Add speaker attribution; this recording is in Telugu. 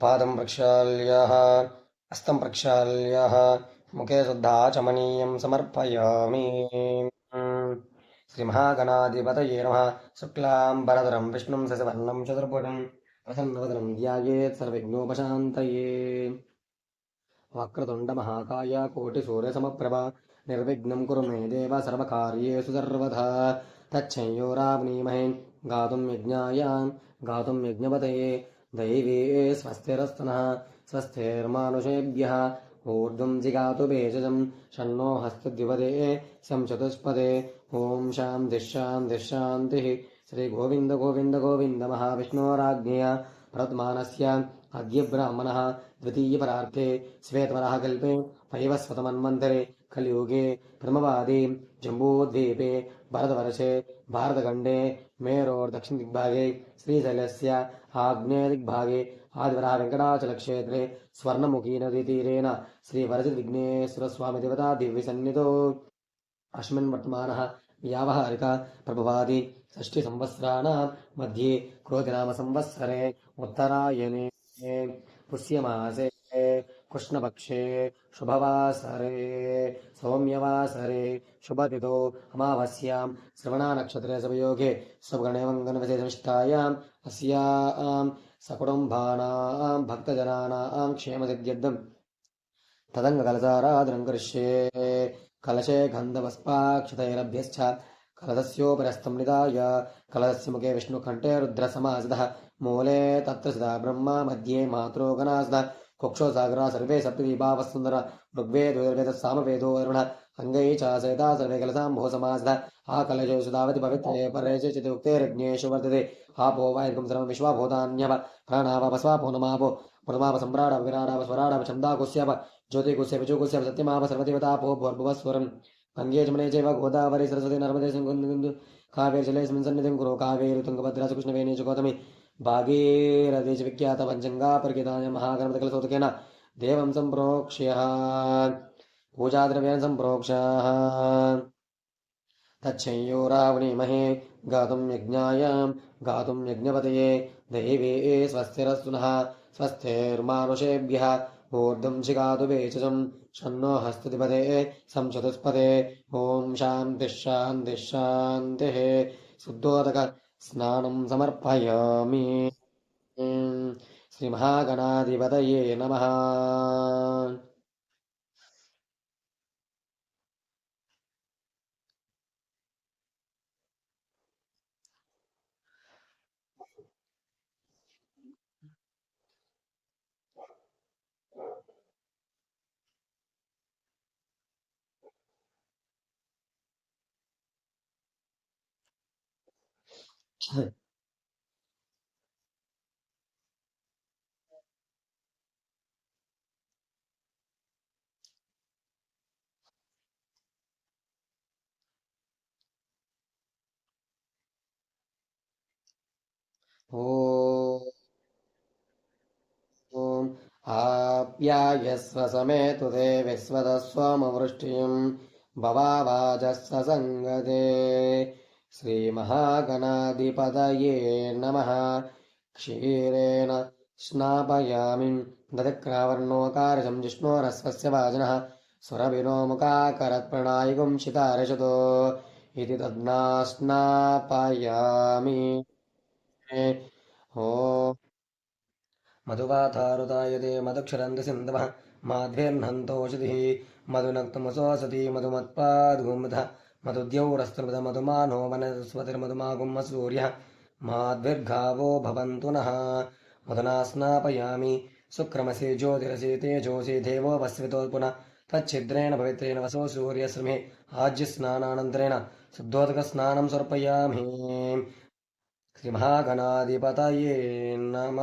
Speaker 1: పాదం ప్రక్షాళ్య హస్తం ప్రక్షాళ్య ముఖే శుద్ధాచమనీయం సమర్పయామి. శ్రీమహాగణాధిపతయే నమ. శుక్లాంబరధరం విష్ణుం శశివర్ణం చతుర్భుజం ప్రసన్నవదనం ధ్యాయేత్ సర్వవిఘ్నోపశాంతయే సూర్య సమప్రభ నిర్విఘ్నం కురు మే దేవ సర్వకార్యేషు సర్వదా తచ్చంయోరావనీమహే गातुं यज्ञायाम् गातुं यज्ञपतये। दैवी ए स्वस्थिरस्तुनः स्वस्थेर्मानुषेभ्यः ऊर्ध्वं जिगातु एं चतुष्पदे। ॐ शां धिशां दिशान्तिः श्रीगोविन्द गोविन्द गोविन्द महाविष्णोराज्ञय प्रत्मानस्य अद्य ब्राह्मणः द्वितीयपरार्थे श्वेतवरः कल्पे पैवस्वतमन्वन्तरे कलियुगे क्रमवादे जम्बूद्वीपे भरतवर्षे भारतखण्डे मेरोर्दक्षिणदिग्भागे श्रीशैलस्य आग्नेयदिग्भागे आदिवरः वेङ्कटाचलक्षेत्रे स्वर्णमुखी नदीतीरेण श्रीवरजविघ्नेश्वरस्वामिदेवता दिव्यसन्निधौ अस्मिन् वर्तमानः व्यावहारिक प्रभवादि षष्टिसंवत्सराणां मध्ये क्रोधिनामसंवत्सरे उत्तरायणे पुष्यमासे कृष्णपक्षे शुभवासरे सौम्यवासरे शुभतिथौ अमावास्यां श्रवणानक्षत्रे शुभयोगे स्वगणेवङ्गनविशेषनिष्ठायाम् अस्यां सकुटुम्बानां भक्तजनानां क्षेमसिद्ध्यर्थम् तदङ्गकलसाराधनं करिष्ये कलशे गन्धवस्पाक्षतैरभ्यश्च कलशस्योपरस्तं निधाय कलशस्य मुखे विष्णुकण्ठे रुद्रसमासदः मूले तत्र सदा ब्रह्मा मध्ये मातरो కుక్షో సాగర సర్వే సప్తమీభా ఋగ్వేదుర్వేద సామవేదో అరుణ అంగై చాసేత సర్వే కలసాంభో సమాసద ఆ కలజోసుధావతి పవిత్రే పరేచే చితుక్తేరజ్ఞేషు వర్తతే ఆ ఆపో వాయుకం శ్రమ విశ్వభూతాన్యవ ప్రాణావపస్వా పూనమాపో పునమాప సమ్రాడ విరాడావ స్వరాడావ ఛందాకుశ్యవ జ్యోతికుశ్యవ విజుకుశ్యవ సత్యమాప భర్భువ స్వరం అంగే జమనే చైవ గోదావరి సరస్వతి నర్మదేశం సింగు కావేరి జలేస్మిన్ సన్నిధిం కురు కావేరి తుంగభద్రాచ కృష్ణవేణి గౌతమి भागीरथेजविख्यातपञ्चङ्गापरिकिताय महाकर्मकलसोतकेन देवं सम्प्रोक्ष्यः पूजाद्रव्यान् सम्प्रोक्षः तच्छंयो रावणीमहे गातुं यज्ञायां, गातुं यज्ञपतये देवी स्वस्तिरस्तुनः, स्वस्तिर्मानुषेभ्यः ऊर्धं शिगातु वेचजं शन्नो हस्तधिपते संचतुस्पते ॐ शान्तिः शान्तिः। शुद्धोदक स्नानं समर्पयामि श्रीमहागणाधिपतये नमः ॐ आप्यायस्व समेतु ते विश्वतस्वमवृष्टिं भवावाजस्व सङ्गते श्रीमहागणाधिपतये नमः। क्षीरेण स्नापयामि दधिक्रावर्णोकारजं जिष्णोरस्वस्य वाजनः। सुरभिनो मुखाकरत्प्रणायिगुं शितारशतो इति तद्ना स्नापयामि मधुवातारुतायते मधुक्षरन्ति सिन्धवः माध्वेर्नन्तोषधिः मधुनक्तमुसोऽसति मधुमत्पाद्गुम्ध మధుద్యౌరస్తులద మధుమానో మనస్వతిర్మధుమాగుమ్మ సూర్య మాద్విర్ఘావో భవంతు నః. మధునా స్నాపయామి శుక్రమసి జ్యోతిరసి తేజోసి దేవో వస్వితో పునః. తచ్చిద్రేణ పవిత్రేణ వసో సూర్యశ్రమే ఆజ్యస్నానానంతరేణ శుద్ధోదకస్నానం సమర్పయామి. శ్రీమహాగణాధిపతయే నమ.